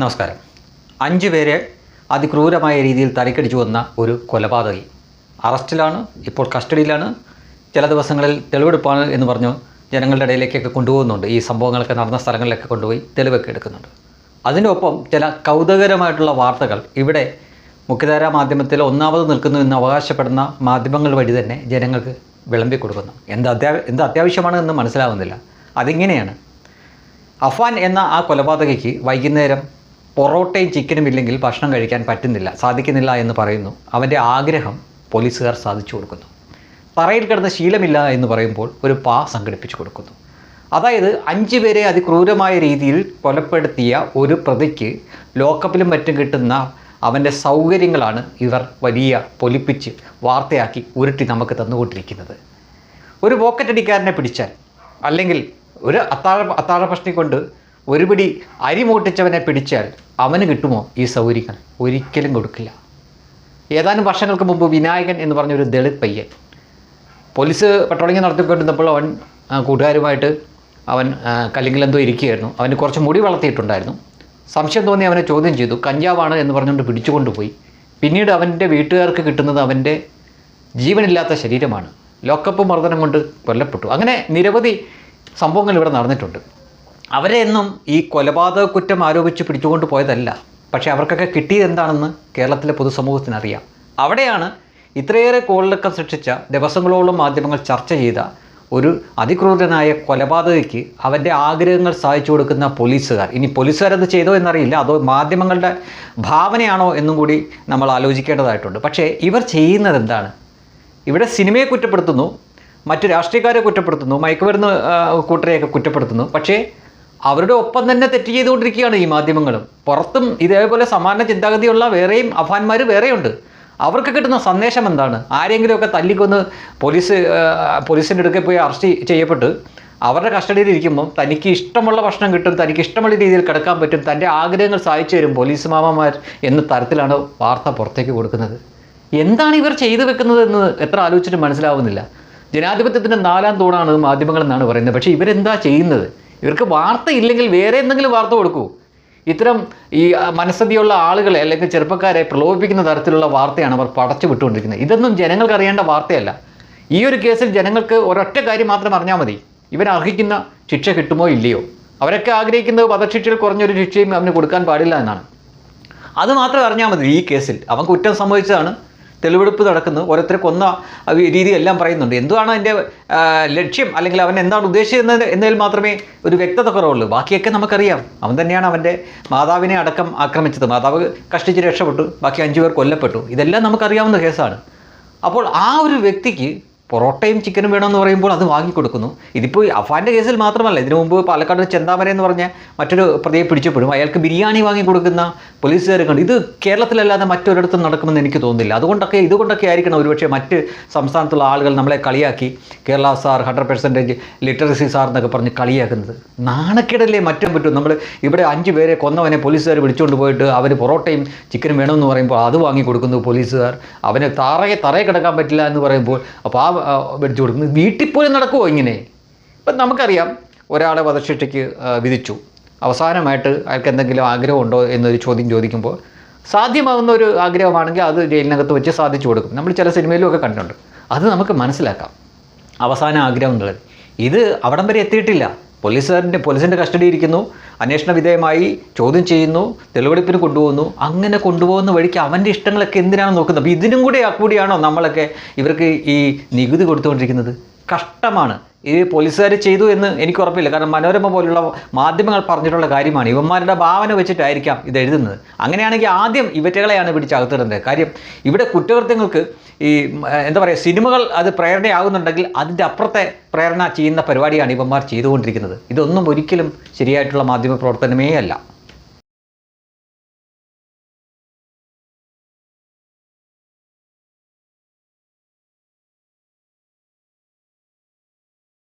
നമസ്കാരം. അഞ്ച് പേരെ അതിക്രൂരമായ രീതിയിൽ തലക്കടിച്ചു വന്ന ഒരു കൊലപാതകി. അറസ്റ്റിലാണ് ഇപ്പോൾ കസ്റ്റഡിയിലാണ്. ചില ദിവസങ്ങളിൽ തെളിവെടുപ്പാണ് എന്ന് പറഞ്ഞു ജനങ്ങളുടെ ഇടയിലേക്കൊക്കെ കൊണ്ടുപോകുന്നുണ്ട്. ഈ സംഭവങ്ങളൊക്കെ നടന്ന സ്ഥലങ്ങളിലൊക്കെ കൊണ്ടുപോയി തെളിവൊക്കെ എടുക്കുന്നുണ്ട്. അതിനൊപ്പം ചില കൗതുകരമായിട്ടുള്ള വാർത്തകൾ ഇവിടെ മുഖ്യധാരാ മാധ്യമത്തിൽ ഒന്നാമത് നിൽക്കുന്നു എന്ന് അവകാശപ്പെടുന്ന മാധ്യമങ്ങൾ വഴി തന്നെ ജനങ്ങൾക്ക് വിളമ്പി കൊടുക്കുന്നു. എന്ത് അത്യാ എന്ത് അത്യാവശ്യമാണ് എന്ന് മനസ്സിലാവുന്നില്ല. അതിങ്ങനെയാണ്. അഫാൻ എന്ന ആ കൊലപാതകയ്ക്ക് വൈകുന്നേരം പൊറോട്ടയും ചിക്കനും ഇല്ലെങ്കിൽ ഭക്ഷണം കഴിക്കാൻ പറ്റുന്നില്ല സാധിക്കുന്നില്ല എന്ന് പറയുന്നു. അവന്റെ ആഗ്രഹം പോലീസുകാർ സാധിച്ചു കൊടുക്കുന്നു. തറയിൽ കിടന്ന ശീലമില്ല എന്ന് പറയുമ്പോൾ ഒരു പാ സംഘടിപ്പിച്ചു കൊടുക്കുന്നു. അതായത് അഞ്ച് പേരെ അതിക്രൂരമായ രീതിയിൽ കൊലപ്പെടുത്തിയ ഒരു പ്രതിക്ക് ലോക്കപ്പിലും മറ്റും കിട്ടുന്ന അവന്റെ സൗകര്യങ്ങളാണ് ഇവർ വലിയ പൊലിപ്പിച്ച് വാർത്തയാക്കി ഉരുട്ടി നമുക്ക് തന്നുകൊണ്ടിരിക്കുന്നത്. ഒരു പോക്കറ്റടിക്കാരനെ പിടിച്ചാൽ അല്ലെങ്കിൽ ഒരു അത്താഴ അത്താഴ പ്രശ്നം കൊണ്ട് ഒരു പിടി അരി മൂട്ടിച്ചവനെ പിടിച്ചാൽ അവന് കിട്ടുമോ ഈ സൗകര്യങ്ങൾ? ഒരിക്കലും കൊടുക്കില്ല. ഏതാനും വർഷങ്ങൾക്ക് മുമ്പ് വിനായകൻ എന്ന് പറഞ്ഞൊരു ദളിത് പയ്യൻ പോലീസ് പട്രോളിങ് നടത്തിക്കൊണ്ടിരുന്നപ്പോൾ അവൻ കൂട്ടുകാരുമായിട്ട് അവൻ കല്ലിങ്കിലെന്തോ ഇരിക്കുകയായിരുന്നു. അവന് കുറച്ച് മുടി വളർത്തിയിട്ടുണ്ടായിരുന്നു. സംശയം തോന്നി അവനെ ചോദ്യം ചെയ്തു കഞ്ചാവാണ്? എന്ന് പറഞ്ഞുകൊണ്ട് പിടിച്ചുകൊണ്ടുപോയി. പിന്നീട് അവന്റെ വീട്ടുകാർക്ക് കിട്ടുന്നത് അവന്റെ ജീവനില്ലാത്ത ശരീരമാണ്. ലോക്കപ്പ് മർദ്ദനം കൊണ്ട് കൊല്ലപ്പെട്ടു. അങ്ങനെ നിരവധി സംഭവങ്ങൾ ഇവിടെ നടന്നിട്ടുണ്ട്. അവരെ എന്നും ഈ കൊലപാതക കുറ്റം ആരോപിച്ച് പിടിച്ചുകൊണ്ട് പോയതല്ല. പക്ഷേ അവർക്കൊക്കെ കിട്ടിയത് എന്താണെന്ന് കേരളത്തിലെ പൊതുസമൂഹത്തിന് അറിയാം അവിടെയാണ് ഇത്രയേറെ കോളിളക്കം സൃഷ്ടിച്ച ദിവസങ്ങളോളം മാധ്യമങ്ങൾ ചർച്ച ചെയ്ത ഒരു അതിക്രൂരനായ കൊലപാതകയ്ക്ക് അവന്റെ ആഗ്രഹങ്ങൾ സാധിച്ചു കൊടുക്കുന്ന പോലീസുകാർ. ഇനി പോലീസുകാരത് ചെയ്തോ എന്നറിയില്ല. അതോ മാധ്യമങ്ങളുടെ ഭാവനയാണോ എന്നും കൂടി നമ്മൾ ആലോചിക്കേണ്ടതായിട്ടുണ്ട്. പക്ഷേ ഇവർ ചെയ്യുന്നത് എന്താണ്? ഇവിടെ സിനിമയെ കുറ്റപ്പെടുത്തുന്നു മറ്റ് രാഷ്ട്രീയക്കാരെ കുറ്റപ്പെടുത്തുന്നു മയക്കുമരുന്ന് കൂട്ടരെയൊക്കെ കുറ്റപ്പെടുത്തുന്നു. പക്ഷേ അവരുടെ ഒപ്പം തന്നെ തെറ്റ് ചെയ്തുകൊണ്ടിരിക്കുകയാണ് ഈ മാധ്യമങ്ങളും. പുറത്തും ഇതേപോലെ സമാന ചിന്താഗതിയുള്ള വേറെയും അഫാന്മാർ വേറെയുണ്ട്. അവർക്ക് കിട്ടുന്ന സന്ദേശം എന്താണ്? ആരെങ്കിലുമൊക്കെ തല്ലിക്കൊന്ന് പോലീസ് പോലീസിന്റെ അടുക്കെ പോയി അറസ്റ്റ് ചെയ്യപ്പെട്ട് അവരുടെ കസ്റ്റഡിയിൽ ഇരിക്കുമ്പം തനിക്ക് ഇഷ്ടമുള്ള ഭക്ഷണം കിട്ടും തനിക്ക് ഇഷ്ടമുള്ള രീതിയിൽ കിടക്കാൻ പറ്റും തന്റെ ആഗ്രഹങ്ങൾ സാധിച്ചു തരും പോലീസ് മാമന്മാർ എന്ന തരത്തിലാണ് വാർത്ത പുറത്തേക്ക് കൊടുക്കുന്നത്. എന്താണ് ഇവർ ചെയ്തു വെക്കുന്നത് എന്ന് എത്ര ആലോചിച്ചിട്ട് മനസ്സിലാവുന്നില്ല. ജനാധിപത്യത്തിന്റെ നാലാം തൂണാണ് മാധ്യമങ്ങൾ എന്നാണ് പറയുന്നത്. പക്ഷേ ഇവരെന്താ ചെയ്യുന്നത്? ഇവർക്ക് വാർത്ത ഇല്ലെങ്കിൽ വേറെ എന്തെങ്കിലും വാർത്ത കൊടുക്കൂ. ഇത്തരം ഈ മനസ്സതിയുള്ള ആളുകളെ അല്ലെങ്കിൽ ചെറുപ്പക്കാരെ പ്രലോഭിപ്പിക്കുന്ന തരത്തിലുള്ള വാർത്തയാണ് അവർ പടച്ചു വിട്ടുകൊണ്ടിരിക്കുന്നത്. ഇതൊന്നും ജനങ്ങൾക്ക് അറിയേണ്ട വാർത്തയല്ല. ഈ ഒരു കേസിൽ ജനങ്ങൾക്ക് ഒരൊറ്റ കാര്യം മാത്രം അറിഞ്ഞാൽ മതി. ഇവൻ അർഹിക്കുന്ന ശിക്ഷ കിട്ടുമോ ഇല്ലയോ? അവരൊക്കെ ആഗ്രഹിക്കുന്നത് വധശിക്ഷയിൽ കുറഞ്ഞൊരു ശിക്ഷയും അവന് കൊടുക്കാൻ പാടില്ല എന്നാണ്. അത് മാത്രം അറിഞ്ഞാൽ മതി ഈ കേസിൽ. അവൻ കുറ്റം സംഭവിച്ചതാണ് തെളിവെടുപ്പ് നടക്കുന്നു. ഓരോരുത്തരെ കൊന്ന രീതിയെല്ലാം പറയുന്നുണ്ട്. എന്താണ് അതിന്റെ ലക്ഷ്യം? അല്ലെങ്കിൽ അവൻ എന്താണ് ഉദ്ദേശിക്കുന്നത് എന്നതിൽ മാത്രമേ ഒരു വ്യക്തത കുറവുള്ളൂ. ബാക്കിയൊക്കെ നമുക്കറിയാം. അവൻ തന്നെയാണ് അവന്റെ മാതാവിനെ അടക്കം ആക്രമിച്ചത്. മാതാവ് കഷ്ടിച്ച് രക്ഷപ്പെട്ടു. ബാക്കി അഞ്ചു പേർ കൊല്ലപ്പെട്ടു. ഇതെല്ലാം നമുക്കറിയാവുന്ന കേസാണ്. അപ്പോൾ ആ ഒരു വ്യക്തിക്ക് പൊറോട്ടയും ചിക്കനും വേണമെന്ന് പറയുമ്പോൾ അത് വാങ്ങിക്കൊടുക്കുന്നു. ഇതിപ്പോൾ അഫാന്റെ കേസിൽ മാത്രമല്ല ഇതിനു മുമ്പ് പാലക്കാട് ചെന്താമര എന്ന് പറഞ്ഞ മറ്റൊരു പ്രതിയെ പിടിച്ചപ്പോഴും അയാൾക്ക് ബിരിയാണി വാങ്ങിക്കൊടുക്കുന്ന പോലീസുകാരെ കണ്ട്. ഇത് കേരളത്തിലല്ലാതെ മറ്റൊരിടത്തും നടക്കുമെന്ന് എനിക്ക് തോന്നുന്നില്ല. അതുകൊണ്ടൊക്കെ ഇതുകൊണ്ടൊക്കെ ആയിരിക്കണം ഒരുപക്ഷെ മറ്റ് സംസ്ഥാനത്തുള്ള ആളുകൾ നമ്മളെ കളിയാക്കി Kerala sir hundred percentage literacy sir എന്നൊക്കെ പറഞ്ഞ് കളിയാക്കുന്നത്. നാണക്കേടല്ലേ മറ്റും പറ്റും നമ്മൾ ഇവിടെ അഞ്ച് പേരെ കൊന്നവനെ പോലീസുകാർ വിളിച്ചുകൊണ്ട് പോയിട്ട് അവർ പൊറോട്ടയും ചിക്കനും വേണമെന്ന് പറയുമ്പോൾ അത് വാങ്ങി കൊടുക്കുന്നു പോലീസുകാർ. അവന് താറയെ തറയെ കിടക്കാൻ പറ്റില്ല എന്ന് പറയുമ്പോൾ അപ്പോൾ ആ, മേടിച്ചു കൊടുക്കുന്നത് വീട്ടിൽ പോലും നടക്കുമോ ഇങ്ങനെ? ഇപ്പം നമുക്കറിയാം ഒരാളെ വധശിക്ഷയ്ക്ക് വിധിച്ചു. അവസാനമായിട്ട് അയാൾക്ക് എന്തെങ്കിലും ആഗ്രഹമുണ്ടോ എന്നൊരു ചോദ്യം ചോദിക്കുമ്പോൾ സാധ്യമാകുന്ന ഒരു ആഗ്രഹമാണെങ്കിൽ അത് ജയിലിനകത്ത് വെച്ച് സാധിച്ചു കൊടുക്കും. നമ്മൾ ചില സിനിമയിലും ഒക്കെ കണ്ടിട്ടുണ്ട്. അത് നമുക്ക് മനസ്സിലാക്കാം. അവസാന ആഗ്രഹം എന്നുള്ളത്. ഇത് അവിടം വരെ എത്തിയിട്ടില്ല. പോലീസുകാരന്റെ പോലീസിന്റെ കസ്റ്റഡി ഇരിക്കുന്നു അന്വേഷണ വിധേയമായി ചോദ്യം ചെയ്യുന്നു തെളിവെടുപ്പിന് കൊണ്ടുപോകുന്നു അങ്ങനെ കൊണ്ടുപോകുന്ന വഴിക്ക് അവന്റെ ഇഷ്ടങ്ങളൊക്കെ എന്തിനാണ് നോക്കുന്നത് അപ്പോൾ ഇതിനും കൂടെ കൂടിയാണോ നമ്മളൊക്കെ ഇവർക്ക് ഈ നികുതി കൊടുത്തുകൊണ്ടിരിക്കുന്നത്? കഷ്ടമാണ്. ഈ പോലീസുകാർ ചെയ്തു എന്ന് എനിക്ക് ഉറപ്പില്ല. കാരണം മനോരമ പോലുള്ള മാധ്യമങ്ങൾ പറഞ്ഞിട്ടുള്ള കാര്യമാണ്. ഇവന്മാരുടെ ഭാവന വെച്ചിട്ടായിരിക്കാം ഇത് എഴുതുന്നത്. അങ്ങനെയാണെങ്കിൽ ആദ്യം ഇവറ്റകളെയാണ് പിടിച്ചകത്തിടുന്നത് കാര്യം ഇവിടെ കുറ്റകൃത്യങ്ങൾക്ക് ഈ എന്താ പറയുക സിനിമകൾ അത് പ്രേരണയാകുന്നുണ്ടെങ്കിൽ അതിന്റെ അപ്പുറത്തെ പ്രേരണ ചെയ്യുന്ന പരിപാടിയാണ് ഇവന്മാർ ചെയ്തുകൊണ്ടിരിക്കുന്നത്. ഇതൊന്നും ഒരിക്കലും ശരിയായിട്ടുള്ള മാധ്യമ പ്രവർത്തനമേ അല്ല